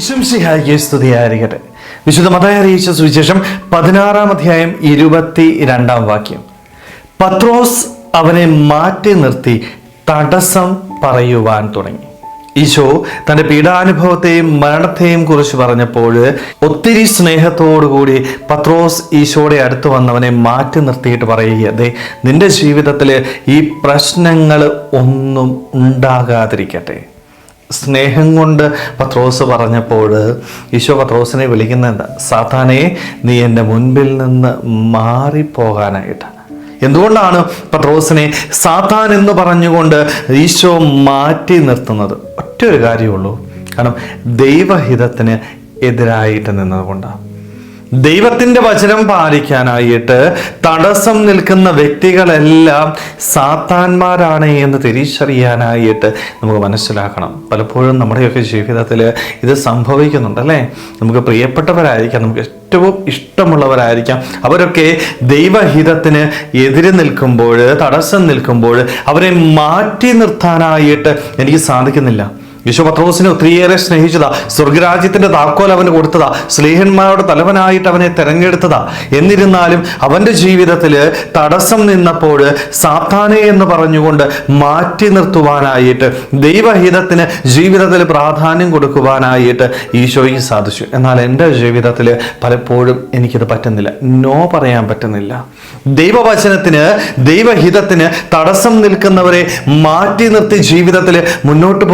ഇശംസിഹായിക്ക് സ്തുതിയായിരിക്കട്ടെ. വിശുദ്ധ മതായ അറിയിച്ച സുവിശേഷം പതിനാറാം അധ്യായം ഇരുപത്തി രണ്ടാം വാക്യം. പത്രോസ് അവനെ മാറ്റി നിർത്തി തടസ്സം പറയുവാൻ തുടങ്ങി. ഈശോ തന്റെ പീഡാനുഭവത്തെയും മരണത്തെയും കുറിച്ച് പറഞ്ഞപ്പോൾ ഒത്തിരി സ്നേഹത്തോടുകൂടി പത്രോസ് ഈശോയുടെ അടുത്ത് വന്നവനെ മാറ്റി നിർത്തിയിട്ട് പറയുക അതെ നിന്റെ ജീവിതത്തിൽ ഈ പ്രശ്നങ്ങൾ ഒന്നും ഉണ്ടാകാതിരിക്കട്ടെ. സ്നേഹം കൊണ്ട് പത്രോസ് പറഞ്ഞപ്പോൾ ഈശോ പത്രോസിനെ വിളിക്കുന്ന എന്താ നീ എന്റെ മുൻപിൽ നിന്ന് മാറിപ്പോകാനായിട്ട്. എന്തുകൊണ്ടാണ് പത്രോസിനെ സാത്താൻ എന്ന് പറഞ്ഞുകൊണ്ട് ഈശോ മാറ്റി നിർത്തുന്നത്? ഒറ്റ ഒരു കാര്യമുള്ളൂ. കാരണം ദൈവഹിതത്തിന് എതിരായിട്ട് നിന്നതുകൊണ്ടാണ്. ദൈവത്തിന്റെ വചനം പാലിക്കാനായിട്ട് തടസ്സം നിൽക്കുന്ന വ്യക്തികളെല്ലാം സാത്താന്മാരാണ് എന്ന് തിരിച്ചറിയാനായിട്ട് നമുക്ക് മനസ്സിലാക്കണം. പലപ്പോഴും നമ്മുടെയൊക്കെ ജീവിതത്തിൽ ഇത് സംഭവിക്കുന്നുണ്ട് അല്ലേ? നമുക്ക് പ്രിയപ്പെട്ടവരായിരിക്കാം നമുക്ക് ഏറ്റവും ഇഷ്ടമുള്ളവരായിരിക്കാം. അവരൊക്കെ ദൈവഹിതത്തിന് എതിര് നിൽക്കുമ്പോൾ തടസ്സം നിൽക്കുമ്പോൾ അവരെ മാറ്റി നിർത്താനായിട്ട് എനിക്ക് സാധിക്കുന്നില്ല. യേശു പത്രോസിനെ ഒത്തിരിയേറെ സ്നേഹിച്ചതാ സ്വർഗരാജ്യത്തിന്റെ താക്കോൽ അവന് കൊടുത്തതാ സ്നേഹന്മാരുടെ തലവനായിട്ട് അവനെ തെരഞ്ഞെടുത്തതാ. എന്നിരുന്നാലും അവന്റെ ജീവിതത്തിൽ തടസ്സം നിന്നപ്പോൾ സാത്താനെ എന്ന് പറഞ്ഞുകൊണ്ട് മാറ്റി നിർത്തുവാനായിട്ട് ദൈവഹിതത്തിന് ജീവിതത്തിൽ പ്രാധാന്യം കൊടുക്കുവാനായിട്ട് ഈശോയ്ക്ക് സാധിച്ചു. എന്നാൽ എന്റെ ജീവിതത്തിൽ പലപ്പോഴും എനിക്കത് പറ്റുന്നില്ല. നോ പറയാൻ പറ്റുന്നില്ല. ദൈവവചനത്തിന് ദൈവഹിതത്തിന് തടസ്സം നിൽക്കുന്നവരെ മാറ്റി നിർത്തി ജീവിതത്തിൽ മുന്നോട്ട്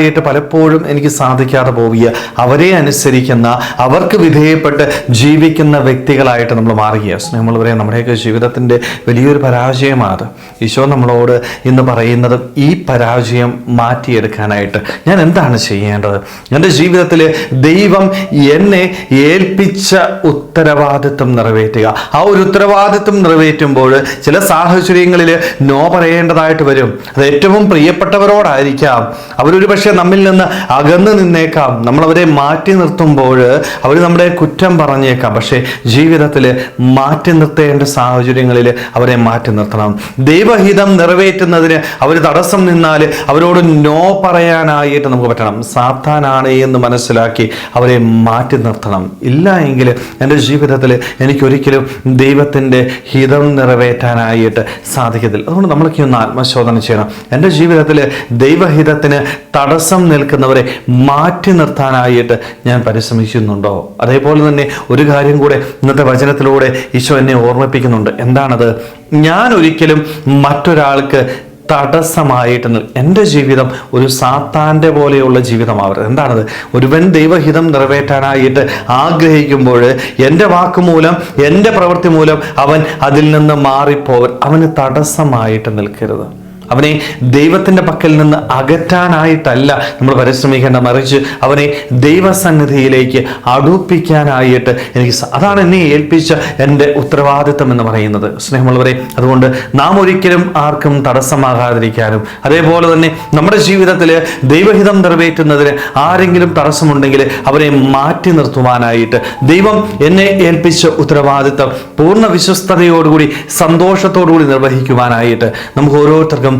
പോകുവാനായിട്ട് പലപ്പോഴും എനിക്ക് സാധിക്കാതെ പോവുക അവരെ അനുസരിക്കുന്ന അവർക്ക് വിധേയപ്പെട്ട് ജീവിക്കുന്ന വ്യക്തികളായിട്ട് നമ്മൾ മാറുകയാണ്. സ്നേഹമുള്ളവരെ നമ്മുടെയൊക്കെ ജീവിതത്തിന്റെ വലിയൊരു പരാജയമാണ് ഈശോ നമ്മളോട് ഇന്ന് പറയുന്നത് ഈ പരാജയം മാറ്റിയെടുക്കാനായിട്ട് ഞാൻ എന്താണ് ചെയ്യേണ്ടത്? എന്റെ ജീവിതത്തിൽ ദൈവം എന്നെ ഏൽപ്പിച്ച ഉത്തരവാദിത്വം നിറവേറ്റുക. ആ ഒരു ഉത്തരവാദിത്വം നിറവേറ്റുമ്പോൾ ചില സാഹചര്യങ്ങളിൽ നോ പറയേണ്ടതായിട്ട് വരും. അത് ഏറ്റവും പ്രിയപ്പെട്ടവരോടായിരിക്കാം. അവരൊരു പക്ഷേ നമ്മിൽ നിന്ന് അകന്നു നിന്നേക്കാം. നമ്മൾ അവരെ മാറ്റി നിർത്തുമ്പോൾ അവർ നമ്മുടെ കുറ്റം പറഞ്ഞേക്കാം. പക്ഷേ ജീവിതത്തിൽ മാറ്റി നിർത്തേണ്ട സാഹചര്യങ്ങളിൽ അവരെ മാറ്റി നിർത്തണം. ദൈവഹിതം നിറവേറ്റുന്നതിന് അവർ തടസ്സം നിന്നാൽ അവരോട് നോ പറയാനായിട്ട് നമുക്ക് പറ്റണം. സാത്താനാണ് എന്ന് മനസ്സിലാക്കി അവരെ മാറ്റി നിർത്തണം. ഇല്ല എങ്കിൽ എന്റെ ജീവിതത്തിൽ എനിക്കൊരിക്കലും ദൈവത്തിന്റെ ഹിതം നിറവേറ്റാനായിട്ട് സാധിക്കത്തില്ല. അതുകൊണ്ട് നമ്മളൊക്കെ ഒന്ന് ആത്മശോധന ചെയ്യണം. എന്റെ ജീവിതത്തിൽ ദൈവഹിതത്തിന് തടസ്സം നിൽക്കുന്നവരെ മാറ്റി നിർത്താനായിട്ട് ഞാൻ പരിശ്രമിക്കുന്നുണ്ടോ? അതേപോലെ തന്നെ ഒരു കാര്യം കൂടെ ഇന്നത്തെ വചനത്തിലൂടെ ഈശോ എന്നെ ഓർമ്മിപ്പിക്കുന്നുണ്ട്. എന്താണത്? ഞാൻ ഒരിക്കലും മറ്റൊരാൾക്ക് തടസ്സമായിട്ട് എന്റെ ജീവിതം ഒരു സാത്താന്റെ പോലെയുള്ള ജീവിതമാവരുത്. എന്താണത്? ഒരുവൻ ദൈവഹിതം നിറവേറ്റാനായിട്ട് ആഗ്രഹിക്കുമ്പോൾ എന്റെ വാക്ക് മൂലം എന്റെ പ്രവൃത്തി മൂലം അവൻ അതിൽ നിന്ന് മാറിപ്പോവൻ അവന് തടസ്സമായിട്ട് നിൽക്കരുത്. അവനെ ദൈവത്തിന്റെ പക്കൽ നിന്ന് അകറ്റാനായിട്ടല്ല നമ്മൾ പരിശ്രമിക്കേണ്ട മറിച്ച് അവനെ ദൈവസന്നിധിയിലേക്ക് അടുപ്പിക്കാനായിട്ട് എനിക്ക് അതാണ് എന്നെ ഏൽപ്പിച്ച എന്റെ ഉത്തരവാദിത്തം എന്ന് പറയുന്നത്. സ്നേഹമുള്ളവരെ അതുകൊണ്ട് നാം ഒരിക്കലും ആർക്കും തടസ്സമാകാതിരിക്കാനും. അതേപോലെ തന്നെ നമ്മുടെ ജീവിതത്തിൽ ദൈവഹിതം നിറവേറ്റുന്നതിന് ആരെങ്കിലും തടസ്സമുണ്ടെങ്കിൽ അവരെ മാറ്റി നിർത്തുവാനായിട്ട് ദൈവം എന്നെ ഏൽപ്പിച്ച ഉത്തരവാദിത്തം പൂർണ വിശ്വസ്തയോടുകൂടി സന്തോഷത്തോടുകൂടി നിർവഹിക്കുവാനായിട്ട് നമുക്ക് ഓരോരുത്തർക്കും